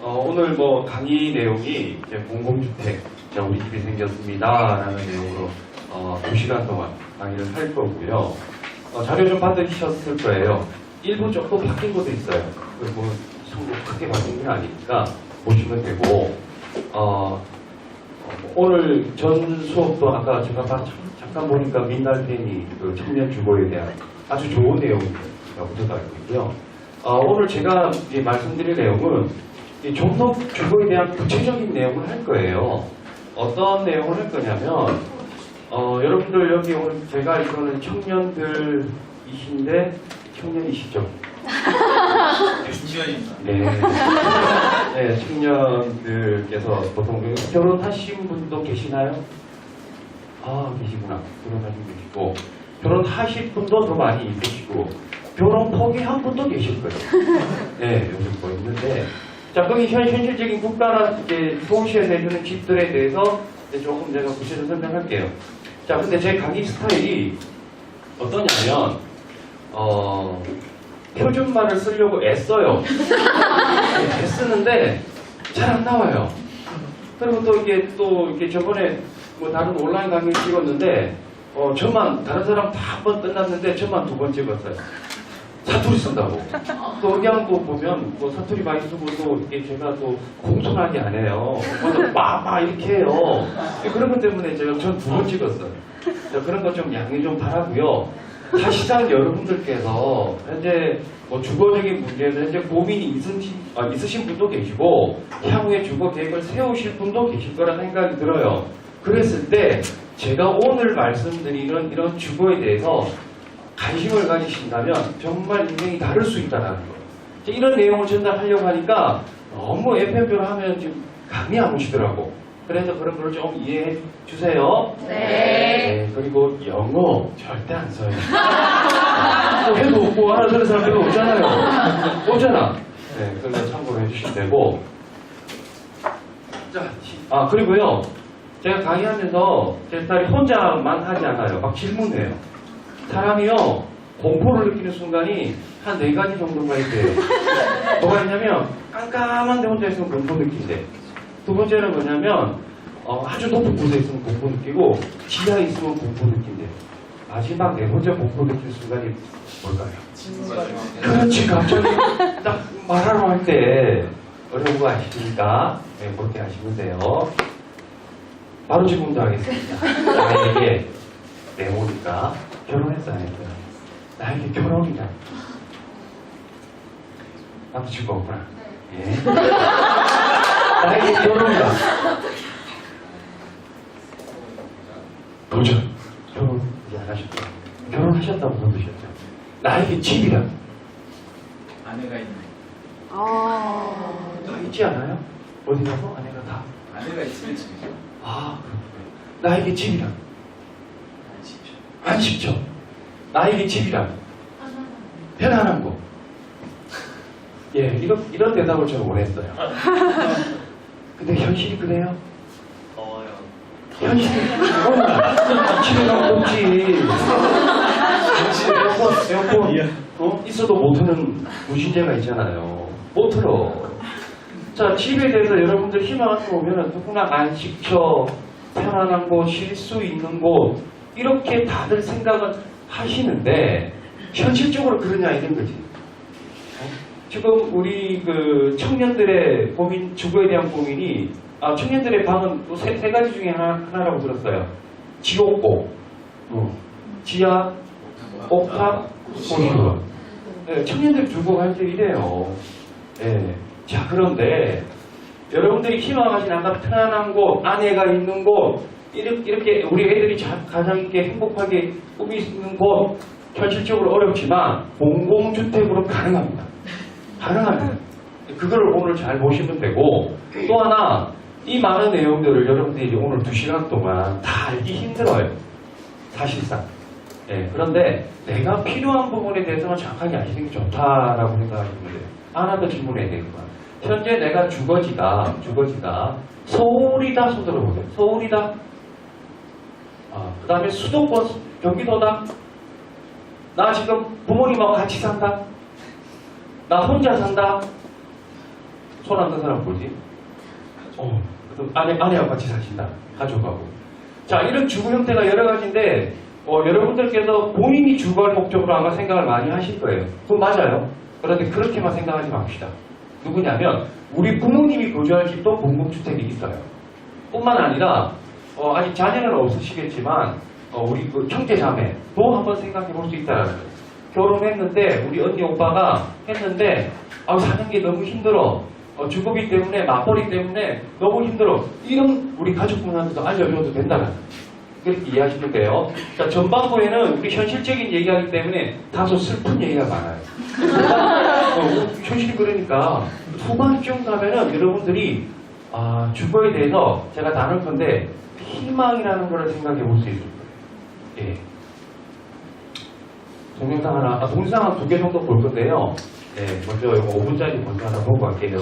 어, 오늘 뭐 강의 내용이 이제 공공주택, 자, 우리 집이 생겼습니다라는 내용으로 어, 2시간 동안 강의를 할 거고요. 어, 자료 좀 받으셨을 거예요. 일부 조금 바뀐 것도 있어요. 그뭐 성도 크게 바뀐 게 아니니까 보시면 되고, 어, 어, 오늘 전 수업도 아까 제가 봐- 잠깐 보니까 민달팬이 그 청년 주거에 대한 아주 좋은 내용이라고 저도 알고 있고요. 어, 오늘 제가 이제 말씀드릴 내용은 이 종속 주거에 대한 구체적인 내용을 할 거예요. 어떤 내용을 할 거냐면 어, 여러분들 여기 오늘 제가 이거는 청년들이신데 청년이시죠? 중요합니다. 네. 네, 청년들께서 보통 결혼하신 분도 계시나요? 아, 계시구나. 결혼하신 분 계시고, 결혼하실 분도 더 많이 계시고, 결혼 포기한 분도 계실 거예요. 네, 요즘 뭐 있는데. 자, 거기 현, 현실적인 국가나 이제 도시에 내주는 집들에 대해서 이제 조금 제가 구체적으로 설명할게요. 자, 근데 제 강의 스타일이 어떠냐면, 어, 표준말을 쓰려고 애써요. 네, 애쓰는데 잘 안 나와요. 그리고 또 이게 또 이렇게 저번에 뭐 다른 온라인 강의 찍었는데 어 저만 다른 사람 다 한 번 끝났는데 저만 두 번 찍었어요. 사투리 쓴다고. 또 그냥 또 보면 뭐 사투리 많이 쓰고 또 이게 제가 또 공손하게 안 해요. 그래서 막막 이렇게 해요. 그런 것 때문에 제가 전 두 번 찍었어요. 자, 그런 거 좀 양해 좀 바라고요. 사실상 여러분들께서 현재 뭐 주거적인 문제에서 현재 고민이 있으신, 아, 있으신 분도 계시고 향후에 주거 계획을 세우실 분도 계실 거라 생각이 들어요. 그랬을 때 제가 오늘 말씀드리는 이런 주거에 대해서 관심을 가지신다면 정말 인생이 다를 수 있다는 거. 이제 이런 내용을 전달하려고 하니까 너무 FM표를 하면 지금 감이 안 오시더라고. 그래서 그런 걸 좀 이해해 주세요. 네, 그리고 영어 절대 안 써요. 뭐 해도 없고 알아듣는 사람들도 없잖아요. 없잖아. 네, 그걸 참고로 해주시면 되고. 자, 시- 아, 그리고요. 제가 강의하면서 제 딸이 혼자만 하지 않아요. 막 질문해요. 사람이요, 공포를 느끼는 순간이 한 네 가지 정도가 있대요. 뭐가 있냐면, 깜깜한데 혼자 있으면 공포 느낀대. 두 번째는 뭐냐면, 어, 아주 높은 곳에 있으면 공포 느끼고, 지하에 있으면 공포 느낀대. 마지막 네 번째 공포 느낀 순간이 뭘까요? 그렇지, 갑자기 딱 말하러 할 때 어려운 거 아시니까 네, 그렇게 하시면 돼요. 바로 질문도 하겠습니다. 나에게 내모니까 결혼했어 안 했어요? 나에게 결혼이냐? 남자친구 없구나. 예. 나에게 결혼이다. 도전. 결혼 이제 안 하셨죠? 결혼하셨다고 그러셨죠? 나에게 집이다. 아내가 있네. 다 있지 않아요? 어디 가서 아내가 다. 아내가 있으면 집이죠. 아, 그렇군요. 나에게 집이죠. 안 쉽죠. 나에게 집이란 편안한 곳. 예, 이런 이런 대답을 저는 원했어요. 근데 현실이 그래요? 더워요. 현실이 어, 집에 가면 덥지. 에어컨 에어컨 어? 있어도 못 트는 무신제가 있잖아요. 못 틀어. 자, 집에 대해서 여러분들 희망을 보면은 누구나 안식처, 편안한 곳, 쉴 수 있는 곳, 이렇게 다들 생각을 하시는데, 현실적으로 그러냐, 이런 거지. 어? 지금 우리 그 청년들의 고민, 주거에 대한 고민이, 아, 청년들의 방은 또 세, 세 가지 중에 하나, 하나라고 들었어요. 지옥고, 어, 지하, 옥탑, 고시원. 네, 청년들 주거할 때 이래요. 예. 자, 그런데 여러분들이 희망하신 아까 편안한 곳, 아내가 있는 곳, 이렇게, 우리 애들이 자- 가장 있게 행복하게 있는 곳, 현실적으로 어렵지만 공공주택으로 가능합니다. 가능합니다. 그걸 오늘 잘 보시면 되고, 또 하나, 이 많은 내용들을 여러분들이 오늘 두 시간 동안 다 알기 힘들어요. 사실상. 예, 그런데 내가 필요한 부분에 대해서는 정확하게 아시는 게 좋다라고 생각하시면 돼요. 하나 더 질문해야 되겠구나. 현재 내가 주거지가, 주거지가 서울이다 손 들어 보세요. 서울이다. 아, 그 다음에 수도권, 경기도다. 나 지금 부모님하고 같이 산다. 나 혼자 산다. 손 안 든 사람 뭐지? 어, 아내, 아내와 같이 사신다. 가족하고. 자, 이런 주거 형태가 여러 가지인데, 어, 여러분들께서 본인이 주거할 목적으로 아마 생각을 많이 하실 거예요. 그건 맞아요. 그런데 그렇게만 생각하지 맙시다. 누구냐면, 우리 부모님이 거주할 집도 공공주택이 있어요. 뿐만 아니라, 어, 아직 자녀는 없으시겠지만, 어, 우리 그 형제 자매도 한번 생각해 볼 수 있다는 거예요. 결혼했는데, 우리 언니 오빠가 했는데, 아, 사는 게 너무 힘들어. 어, 주거비 때문에, 맞벌이 때문에 너무 힘들어. 이런 우리 가족분한테도 알려줘도 된다는. 그렇게 이해하시면 돼요. 자, 전반부에는 우리 현실적인 얘기하기 때문에 다소 슬픈 얘기가 많아요. 어, 현실이 그러니까 후반쯤 가면은 여러분들이 아, 주거에 대해서 제가 나눌 건데 희망이라는 걸 생각해 볼수 거예요. 예. 동영상 하나, 아, 동영상 한두개 정도 볼 건데요. 네, 먼저 이거 5분짜리 먼저 하나 보고 갈게요.